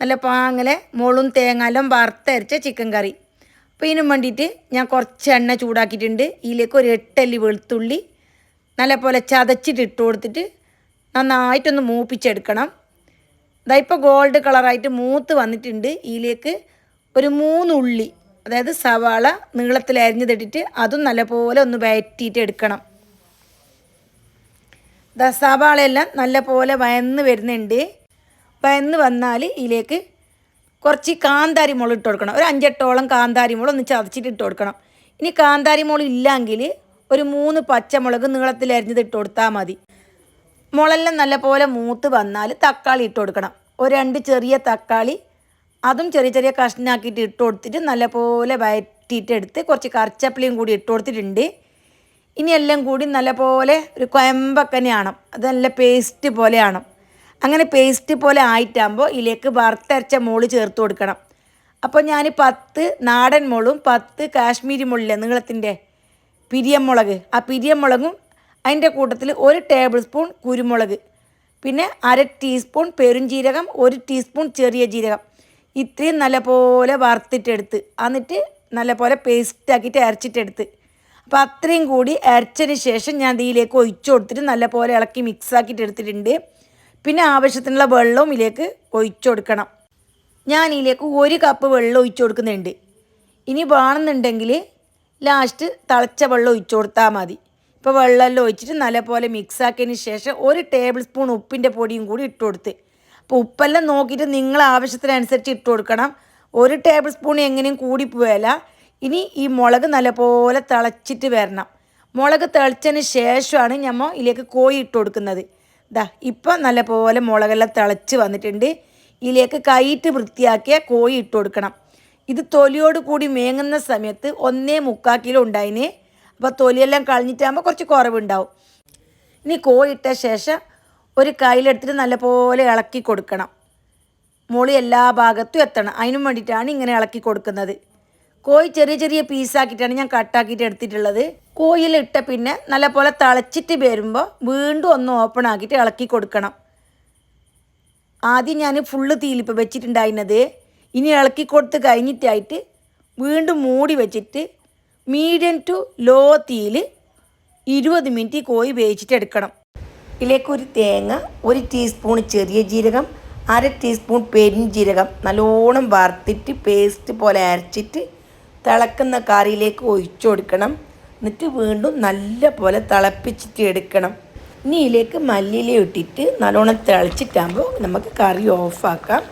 നല്ല പാങ്ങലെ മുളും തേങ്ങാലും വറുത്തരച്ച ചിക്കൻ കറി അപ്പോൾ ഇതിനും വേണ്ടിയിട്ട് ഞാൻ കുറച്ച് എണ്ണ ചൂടാക്കിയിട്ടുണ്ട്. ഇതിലേക്ക് ഒരു എട്ടല്ലി വെളുത്തുള്ളി നല്ല പോലെ ചതച്ചിട്ട് ഇട്ട് കൊടുത്തിട്ട് നന്നായിട്ടൊന്ന് മൂപ്പിച്ചെടുക്കണം. ഇതാ ഇപ്പോൾ ഗോൾഡ് കളറായിട്ട് മൂത്ത് വന്നിട്ടുണ്ട്. ഇതിലേക്ക് ഒരു മൂന്ന് ഉള്ളി അതായത് സവാള നീളത്തിൽ അരിഞ്ഞതിട്ടിട്ട് അതും നല്ലപോലെ ഒന്ന് വയറ്റിയിട്ട് എടുക്കണം. സവാളയെല്ലാം നല്ലപോലെ വയന്ന് വരുന്നുണ്ട്. വയന്ന് വന്നാൽ ഇതിലേക്ക് കുറച്ച് കാന്താരി മുളക് ഇട്ട് കൊടുക്കണം. ഒരു അഞ്ചെട്ടോളം കാന്താരി മുളക് ഒന്ന് ചതച്ചിട്ട് ഇട്ട് കൊടുക്കണം. ഇനി കാന്താരി മുളക് ഇല്ലെങ്കിൽ ഒരു മൂന്ന് പച്ചമുളക് നീളത്തിൽ അരിഞ്ഞത് ഇട്ട് കൊടുത്താൽ മതി. മുളെല്ലാം നല്ലപോലെ മൂത്ത് വന്നാൽ തക്കാളി ഇട്ട് കൊടുക്കണം. ഒരു രണ്ട് ചെറിയ തക്കാളി അതും ചെറിയ ചെറിയ കഷ്ണാക്കിയിട്ട് ഇട്ട് കൊടുത്തിട്ട് നല്ലപോലെ പോലെ എടുത്ത് കുറച്ച് കറിച്ചപ്പിളിയും കൂടി ഇട്ട് കൊടുത്തിട്ടുണ്ട്. ഇനി എല്ലാം കൂടി നല്ലപോലെ ഒരു കൊയമ്പക്കനെയാണ് അത് നല്ല പേസ്റ്റ് പോലെയാണ് അങ്ങനെ പേസ്റ്റ് പോലെ ആയിട്ടാകുമ്പോൾ ഇതിലേക്ക് വറുത്തരച്ച മോൾ ചേർത്ത് കൊടുക്കണം. അപ്പോൾ ഞാൻ പത്ത് നാടൻ മുളും പത്ത് കാശ്മീരി മുള്ളിലെ നീളത്തിന്റെ പിരിയമുളക് ആ പിരിയമുളകും അതിന്റെ കൂട്ടത്തിൽ ഒരു ടേബിൾ സ്പൂൺ കുരുമുളക്. പിന്നെ അര ടീസ്പൂൺ പെരുംജീരകം ഒരു ടീസ്പൂൺ ചെറിയ ജീരകം. ഇത്രയും നല്ലപോലെ വറുത്തിട്ടെടുത്ത്. എന്നിട്ട് നല്ലപോലെ പേസ്റ്റ് ആക്കിയിട്ട് അരച്ചിട്ടെടുത്ത്. അപ്പോൾ അത്രയും കൂടി അരച്ചതിന് ശേഷം ഞാൻ ഇതിലേക്ക് ഒഴിച്ചു കൊടുത്തിട്ട് നല്ലപോലെ ഇളക്കി മിക്സ് ആക്കിയിട്ട് എടുത്തിട്ടുണ്ട്. പിന്നെ ആവശ്യത്തിനുള്ള വെള്ളവും ഇതിലേക്ക് ഒഴിച്ചു കൊടുക്കണം. ഞാൻ ഇതിലേക്ക് ഒരു കപ്പ് വെള്ളം ഒഴിച്ചു കൊടുക്കുന്നുണ്ട്. ഇനി വേണമെന്നുണ്ടെങ്കിൽ ലാസ്റ്റ് തിളച്ച വെള്ളം ഒഴിച്ചു കൊടുത്താൽ മതി. ഇപ്പോൾ വെള്ളമെല്ലാം ഒഴിച്ചിട്ട് നല്ലപോലെ മിക്സ് ആക്കിയതിന് ശേഷം ഒരു ടേബിൾ സ്പൂൺ ഉപ്പിന്റെ പൊടിയും കൂടി ഇട്ട് കൊടുത്ത്. അപ്പോൾ ഉപ്പെല്ലാം നോക്കിയിട്ട് നിങ്ങൾ ആവശ്യത്തിനനുസരിച്ച് ഇട്ട് കൊടുക്കണം. ഒരു ടേബിൾ സ്പൂൺ എങ്ങനെയും കൂടി പോയാല ഇനി ഈ മുളക് നല്ലപോലെ തിളച്ചിട്ട് വരണം. മുളക് തിളച്ചതിന് ശേഷമാണ് ഞമ്മ ഇതിലേക്ക് കോഴി ഇട്ട് കൊടുക്കുന്നത്. ദാ ഇപ്പം നല്ലപോലെ മുളകെല്ലാം തിളച്ച് വന്നിട്ടുണ്ട്. ഇതിലേക്ക് കൈയിട്ട് വൃത്തിയാക്കിയ കോഴി ഇട്ട് കൊടുക്കണം. ഇത് തൊലിയോട് കൂടി മേങ്ങുന്ന സമയത്ത് ഒന്നേ മുക്കാൽ കിലോ ഉണ്ടായിന്. അപ്പോൾ തൊലിയെല്ലാം കളഞ്ഞിട്ടാകുമ്പോൾ കുറച്ച് കുറവുണ്ടാവും. ഇനി കോഴി ഇട്ട ശേഷം ഒരു കയ്യിലെടുത്തിട്ട് നല്ലപോലെ ഇളക്കി കൊടുക്കണം. മുളി എല്ലാ ഭാഗത്തും എത്തണം. അതിനും വേണ്ടിയിട്ടാണ് ഇങ്ങനെ ഇളക്കി കൊടുക്കുന്നത്. കോഴി ചെറിയ ചെറിയ പീസാക്കിയിട്ടാണ് ഞാൻ കട്ടാക്കിയിട്ട് എടുത്തിട്ടുള്ളത്. കോയിലിട്ട പിന്നെ നല്ലപോലെ തിളച്ചിട്ട് വരുമ്പോൾ വീണ്ടും ഒന്ന് ഓപ്പൺ ആക്കിയിട്ട് ഇളക്കി കൊടുക്കണം. ആദ്യം ഞാൻ ഫുള്ള് തീലിപ്പം വെച്ചിട്ടുണ്ടായിരുന്നത്. ഇനി ഇളക്കി കൊടുത്ത് കഴിഞ്ഞിട്ടായിട്ട് വീണ്ടും മൂടി വെച്ചിട്ട് മീഡിയം ടു ലോ തീയിൽ ഇരുപത് മിനിറ്റ് കോഴി വേവിച്ചിട്ട് എടുക്കണം. ഇതിലേക്ക് ഒരു തേങ്ങ ഒരു ടീസ്പൂൺ ചെറിയ ജീരകം അര ടീസ്പൂൺ പെരിഞ്ജീരകം നല്ലോണം വറുത്തിട്ട് പേസ്റ്റ് പോലെ അരച്ചിട്ട് തിളക്കുന്ന കറിയിലേക്ക് ഒഴിച്ചു കൊടുക്കണം. എന്നിട്ട് വീണ്ടും നല്ല പോലെ തിളപ്പിച്ചിട്ട് എടുക്കണം. ഇനി ഇതിലേക്ക് മല്ലിയില ഇട്ടിട്ട് നല്ലോണം തിളച്ചിട്ടാകുമ്പോൾ നമുക്ക് കറി ഓഫാക്കാം.